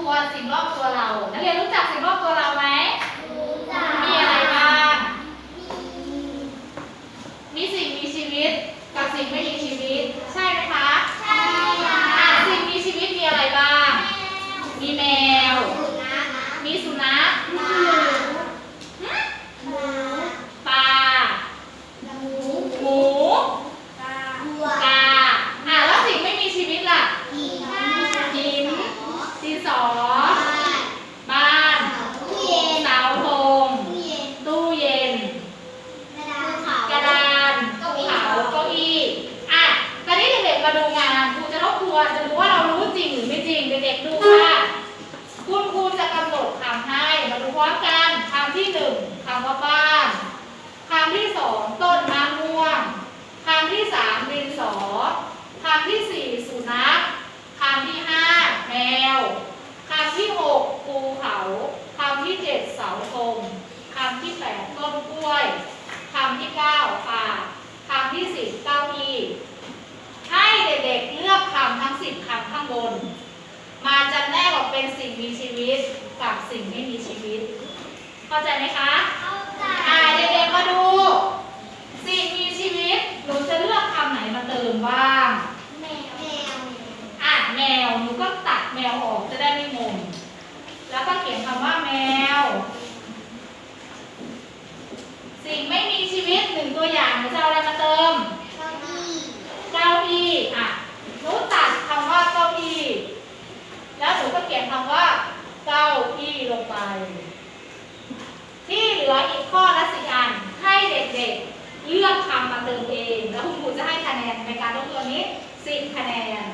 ทวนสิ่งรอบตัวเรา นักเรียนรู้จักสิ่งรอบตัวเราไหมมีอะไรบ้าง มีสิ่งมีชีวิตกับสิ่งไม่มีชีวิต ใช่ไหมคะอะสิ่งมีชีวิตมีอะไรบ้าง มีแมว มีสุนัขปลา หมู กา อะแล้วสิ่งไม่มีชีวิตล่ะ หินดินสอ บ้านเสาธงตู้เย็น กระดานภูเขาเก้าอี้ อะ ตอนนี้เด็กๆมาดูงานค รูจะทบทวจะดูว่าเรารู้จริงหรือไม่จริงเด็กๆดูค่ะคุณครูจะกำหนดคำให้มาดูพร้อมกันคำที่หนึ่งคำว่าบ้านคำที่สองต้นมะม่วงคำที่สามดินสอคำที่สี่สุนัขคำที่ห้าแมวคำที่หกภูเขาคำที่เจ็ดเสาธงคำที่แปดต้นกล้วย คำที่เก้าป่าคำที่สิบเก้าอี้ ให้เด็กๆเลือกคำทั้งสิบคำข้างบน มาจำแนกออก เป็นสิ่งมีชีวิตกับสิ่งไม่มีชีวิต เข้าใจไหมคะอ่าเด็กๆมาดู สิ่งมีชีวิตหนูจะเลือกคำไหนมาเติมบ้างอะแมวหนูก็ตัดแมวออกจะได้ไม่งง แล้วก็เขียนคำว่าแมว สิ่งไม่มีชีวิตหนึ่งตัวอย่างหนูจะเอาอะไรมาเติม เก้าอี้อะหนูตัดคำว่าเก้าอี้ แล้วหนูก็เขียนคำว่าเก้าที่ลงไป ที่เหลืออีกข้อละสี่อันให้เด็กๆ เลือกคำมาเติมเอง แล้วคุณครูจะให้คะแนนในการทบทวนี้สิบคะแนน